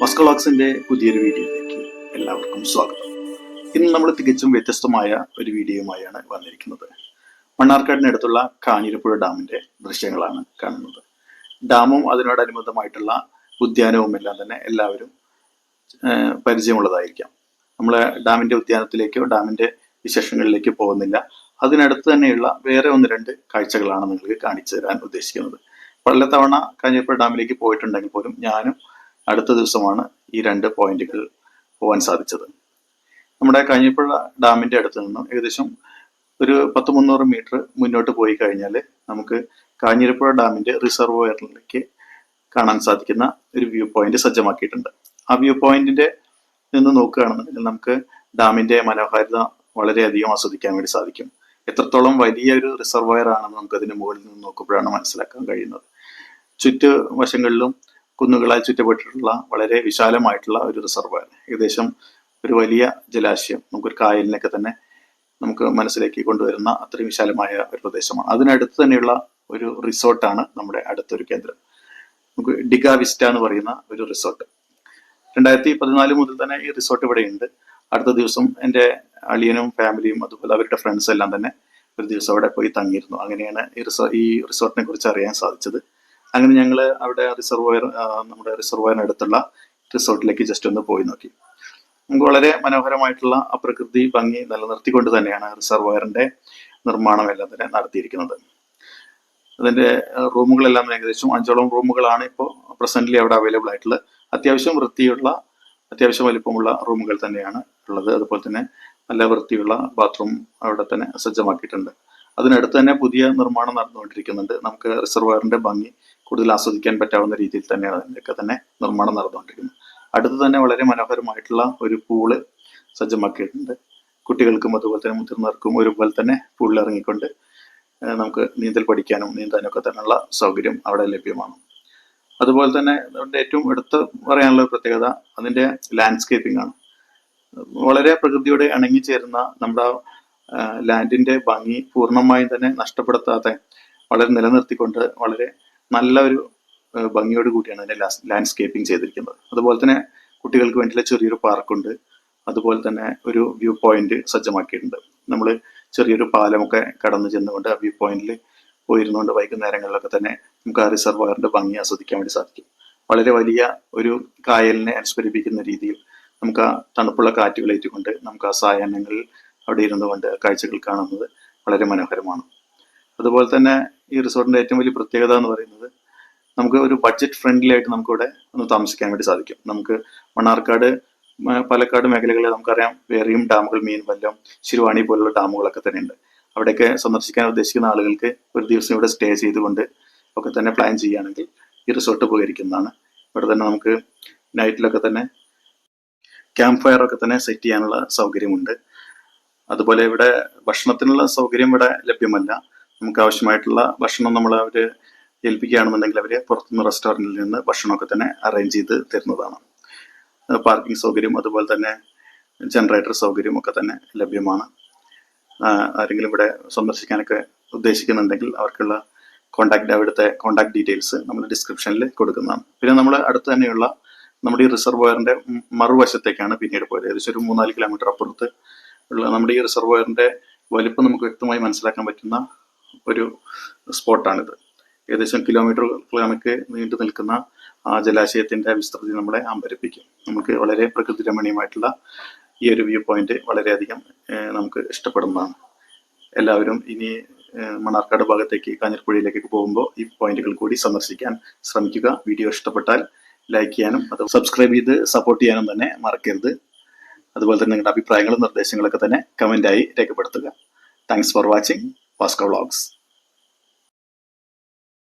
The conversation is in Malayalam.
വസ്കോളോക്സിന്റെ പുതിയൊരു വീഡിയോയിലേക്ക് എല്ലാവർക്കും സ്വാഗതം. ഇന്ന് നമ്മൾ തികച്ചും വ്യത്യസ്തമായ ഒരു വീഡിയോയുമായാണ് വന്നിരിക്കുന്നത്. മണ്ണാർക്കാടിനടുത്തുള്ള കാഞ്ഞിരപ്പുഴ ഡാമിന്റെ ദൃശ്യങ്ങളാണ് കാണുന്നത്. ഡാമും അതിനോടനുബന്ധമായിട്ടുള്ള ഉദ്യാനവും എല്ലാം തന്നെ എല്ലാവരും പരിചയമുള്ളതായിരിക്കാം. നമ്മൾ ഡാമിന്റെ ഉദ്യാനത്തിലേക്കോ ഡാമിന്റെ വിശേഷങ്ങളിലേക്കോ പോകുന്നില്ല. അതിനടുത്ത് തന്നെയുള്ള വേറെ ഒന്ന് രണ്ട് കാഴ്ചകളാണ് നിങ്ങൾക്ക് കാണിച്ചു തരാൻ ഉദ്ദേശിക്കുന്നത്. പലതവണ കാഞ്ഞിരപ്പുഴ ഡാമിലേക്ക് പോയിട്ടുണ്ടെങ്കിൽ പോലും ഞാനും അടുത്ത ദിവസമാണ് ഈ രണ്ട് പോയിന്റുകൾ പോകാൻ സാധിച്ചത്. നമ്മുടെ കാഞ്ഞിരപ്പുഴ ഡാമിന്റെ അടുത്ത് നിന്നും ഏകദേശം ഒരു പത്ത് മുന്നൂറ് മീറ്റർ മുന്നോട്ട് പോയി കഴിഞ്ഞാൽ നമുക്ക് കാഞ്ഞിരപ്പുഴ ഡാമിന്റെ റിസർവോയറിലേക്ക് കാണാൻ സാധിക്കുന്ന ഒരു വ്യൂ പോയിന്റ് സജ്ജമാക്കിയിട്ടുണ്ട്. ആ വ്യൂ പോയിന്റിന്റെ നിന്ന് നോക്കുകയാണെന്നുണ്ടെങ്കിൽ നമുക്ക് ഡാമിന്റെ മനോഹാരിത വളരെയധികം ആസ്വദിക്കാൻ വേണ്ടി സാധിക്കും. എത്രത്തോളം വലിയ ഒരു റിസർവോയർ ആണെന്ന് നമുക്ക് അതിന് മുകളിൽ നിന്ന് നോക്കുമ്പോഴാണ് മനസ്സിലാക്കാൻ കഴിയുന്നത്. ചുറ്റു വശങ്ങളിലും കുന്നുകളാൽ ചുറ്റപ്പെട്ടിട്ടുള്ള വളരെ വിശാലമായിട്ടുള്ള ഒരു റിസർവയർ ഏകദേശം ഒരു വലിയ ജലാശയം നമുക്കൊരു കായലിനൊക്കെ തന്നെ നമുക്ക് മനസ്സിലേക്ക് കൊണ്ടുവരുന്ന അത്രയും വിശാലമായ ഒരു പ്രദേശമാണ്. അതിനടുത്ത് തന്നെയുള്ള ഒരു റിസോർട്ടാണ് നമ്മുടെ അടുത്തൊരു കേന്ദ്രം. നമുക്ക് ഡിഗ വിസ്റ്റ എന്ന് പറയുന്ന ഒരു റിസോർട്ട് രണ്ടായിരത്തി പതിനാല് മുതൽ തന്നെ ഈ റിസോർട്ട് ഇവിടെ ഉണ്ട് അടുത്ത ദിവസം എന്റെ അളിയനും ഫാമിലിയും അതുപോലെ അവരുടെ ഫ്രണ്ട്സ് എല്ലാം തന്നെ ഒരു ദിവസം അവിടെ പോയി തങ്ങിയിരുന്നു. അങ്ങനെയാണ് ഈ റിസോ ഈ റിസോർട്ടിനെ കുറിച്ച് അറിയാൻ സാധിച്ചത്. അങ്ങനെ ഞങ്ങൾ അവിടെ റിസർവോയർ നമ്മുടെ റിസർവോയറിനടുത്തുള്ള റിസോർട്ടിലേക്ക് ജസ്റ്റ് ഒന്ന് പോയി നോക്കി. നമുക്ക് വളരെ മനോഹരമായിട്ടുള്ള അപ്രകൃതി പ്രകൃതി ഭംഗി നിലനിർത്തിക്കൊണ്ട് തന്നെയാണ് റിസർവോയറിന്റെ നിർമ്മാണം എല്ലാം തന്നെ നടത്തിയിരിക്കുന്നത്. അതിന്റെ റൂമുകളെല്ലാം ഏകദേശം അഞ്ചോളം റൂമുകളാണ് ഇപ്പോൾ പ്രസന്റ്ലി അവിടെ അവൈലബിൾ ആയിട്ടുള്ളത് അത്യാവശ്യം വൃത്തിയുള്ള അത്യാവശ്യം വലിപ്പമുള്ള റൂമുകൾ തന്നെയാണ് ഉള്ളത്. അതുപോലെ തന്നെ നല്ല വൃത്തിയുള്ള ബാത്റൂം അവിടെ തന്നെ സജ്ജമാക്കിയിട്ടുണ്ട്. അതിനടുത്ത് തന്നെ പുതിയ നിർമ്മാണം നടന്നുകൊണ്ടിരിക്കുന്നുണ്ട്. നമുക്ക് റിസർവയറിന്റെ ഭംഗി കൂടുതൽ ആസ്വദിക്കാൻ പറ്റാവുന്ന രീതിയിൽ തന്നെയാണ് അതിന്റെയൊക്കെ തന്നെ നിർമ്മാണം നടന്നുകൊണ്ടിരിക്കുന്നത്. അടുത്ത് തന്നെ വളരെ മനോഹരമായിട്ടുള്ള ഒരു പൂൾ സജ്ജമാക്കിയിട്ടുണ്ട്. കുട്ടികൾക്കും അതുപോലെ തന്നെ മുതിർന്നവർക്കും ഒരുപോലെ തന്നെ പൂളിൽ ഇറങ്ങിക്കൊണ്ട് നമുക്ക് നീന്തൽ പഠിക്കാനും നീന്താനും ഒക്കെ തന്നെയുള്ള സൗകര്യം അവിടെ ലഭ്യമാണ്. അതുപോലെ തന്നെ അതിന്റെ ഏറ്റവും എടുത്ത് പറയാനുള്ള പ്രത്യേകത അതിന്റെ ലാൻഡ്സ്കേപ്പിംഗ് ആണ്. വളരെ പ്രകൃതിയോട് ഇണങ്ങിച്ചേരുന്ന നമ്മുടെ ലാൻഡിന്റെ ഭംഗി പൂർണമായും തന്നെ നഷ്ടപ്പെടുത്താതെ വളരെ നിലനിർത്തിക്കൊണ്ട് വളരെ നല്ല ഒരു ഭംഗിയോട് കൂടിയാണ് അതിന്റെ ലാൻഡ്സ്കേപ്പിംഗ് ചെയ്തിരിക്കുന്നത്. അതുപോലെ തന്നെ കുട്ടികൾക്ക് വേണ്ടിയുള്ള ചെറിയൊരു പാർക്കുണ്ട്. അതുപോലെ തന്നെ ഒരു വ്യൂ പോയിന്റ് സജ്ജമാക്കിയിട്ടുണ്ട്. നമ്മൾ ചെറിയൊരു പാലമൊക്കെ കടന്നു ചെന്നുകൊണ്ട് ആ വ്യൂ പോയിന്റിൽ പോയിരുന്നുകൊണ്ട് വൈകുന്നേരങ്ങളിലൊക്കെ തന്നെ നമുക്ക് ആ റിസർവയറിന്റെ ഭംഗി ആസ്വദിക്കാൻ വേണ്ടി സാധിക്കും. വളരെ വലിയ ഒരു കായലിനെ അനുസ്മരിപ്പിക്കുന്ന രീതിയിൽ നമുക്ക് ആ തണുപ്പുള്ള കാറ്റുകൾ ഏറ്റുകൊണ്ട് നമുക്ക് ആ സായാഹ്നങ്ങളിൽ അവിടെ ഇരുന്നുകൊണ്ട് കാഴ്ചകൾ കാണുന്നത് വളരെ മനോഹരമാണ്. അതുപോലെ തന്നെ ഈ റിസോർട്ടിന്റെ ഏറ്റവും വലിയ പ്രത്യേകത എന്ന് പറയുന്നത് നമുക്ക് ഒരു ബഡ്ജറ്റ് ഫ്രണ്ട്ലി ആയിട്ട് നമുക്കിവിടെ ഒന്ന് താമസിക്കാൻ വേണ്ടി സാധിക്കും. നമുക്ക് മണ്ണാർക്കാട് പാലക്കാട് മേഖലകളിൽ നമുക്കറിയാം വേറെയും ഡാമുകൾ മീൻവല്ലം ശിരുവാണി പോലുള്ള ഡാമുകളൊക്കെ തന്നെയുണ്ട്. അവിടെയൊക്കെ സന്ദർശിക്കാൻ ഉദ്ദേശിക്കുന്ന ആളുകൾക്ക് ഒരു ദിവസം ഇവിടെ സ്റ്റേ ചെയ്തുകൊണ്ട് ഒക്കെ തന്നെ പ്ലാൻ ചെയ്യുകയാണെങ്കിൽ ഈ റിസോർട്ട് ഉപകരിക്കുന്നതാണ്. ഇവിടെ തന്നെ നമുക്ക് നൈറ്റിലൊക്കെ തന്നെ ക്യാമ്പ് ഫയർ ഒക്കെ തന്നെ സെറ്റ് ചെയ്യാനുള്ള സൗകര്യമുണ്ട്. അതുപോലെ ഇവിടെ ഭക്ഷണത്തിനുള്ള സൗകര്യം ഇവിടെ ലഭ്യമല്ല. നമുക്ക് ആവശ്യമായിട്ടുള്ള ഭക്ഷണം നമ്മൾ അവർ ഏൽപ്പിക്കുകയാണെന്നുണ്ടെങ്കിൽ അവർ പുറത്തുനിന്ന് റെസ്റ്റോറന്റിൽ നിന്ന് ഭക്ഷണമൊക്കെ തന്നെ അറേഞ്ച് ചെയ്ത് തരുന്നതാണ്. പാർക്കിംഗ് സൗകര്യം അതുപോലെ തന്നെ ജനറേറ്റർ സൗകര്യം ഒക്കെ തന്നെ ലഭ്യമാണ്. ആരെങ്കിലും ഇവിടെ സന്ദർശിക്കാനൊക്കെ ഉദ്ദേശിക്കുന്നുണ്ടെങ്കിൽ അവർക്കുള്ള കോൺടാക്ട് അവിടുത്തെ കോൺടാക്ട് ഡീറ്റെയിൽസ് നമ്മൾ ഡിസ്ക്രിപ്ഷനിൽ കൊടുക്കുന്നതാണ്. പിന്നെ നമ്മൾ അടുത്ത് തന്നെയുള്ള നമ്മുടെ ഈ റിസർവോയറിന്റെ മറുവശത്തേക്കാണ് പിന്നീട് പോയത്. ഏകദേശം ഒരു മൂന്നാൽ കിലോമീറ്റർ അപ്പുറത്ത് ഉള്ള നമ്മുടെ ഈ റിസർവോയറിന്റെ വലിപ്പം നമുക്ക് വ്യക്തമായി മനസ്സിലാക്കാൻ പറ്റുന്ന ഒരു സ്പോട്ടാണിത്. ഏകദേശം കിലോമീറ്റർ കണക്ക് നീണ്ടു നിൽക്കുന്ന ആ ജലാശയത്തിന്റെ വിസ്തൃതി നമ്മളെ അമ്പരപ്പിക്കും. നമുക്ക് വളരെ പ്രകൃതി രമണീയമായിട്ടുള്ള ഈ ഒരു വ്യൂ പോയിന്റ് വളരെയധികം നമുക്ക് ഇഷ്ടപ്പെടുന്നതാണ്. എല്ലാവരും ഇനി മണ്ണാർക്കാട് ഭാഗത്തേക്ക് കാഞ്ഞിരപ്പുഴയിലേക്ക് പോകുമ്പോൾ ഈ പോയിന്റുകൾ കൂടി സന്ദർശിക്കാൻ ശ്രമിക്കുക. വീഡിയോ ഇഷ്ടപ്പെട്ടാൽ ലൈക്ക് ചെയ്യാനും അത് സബ്സ്ക്രൈബ് ചെയ്ത് സപ്പോർട്ട് ചെയ്യാനും തന്നെ മറക്കരുത്. അതുപോലെ തന്നെ നിങ്ങളുടെ അഭിപ്രായങ്ങളും നിർദ്ദേശങ്ങളൊക്കെ തന്നെ കമന്റായി രേഖപ്പെടുത്തുക. Thanks for watching. Oscar Logs.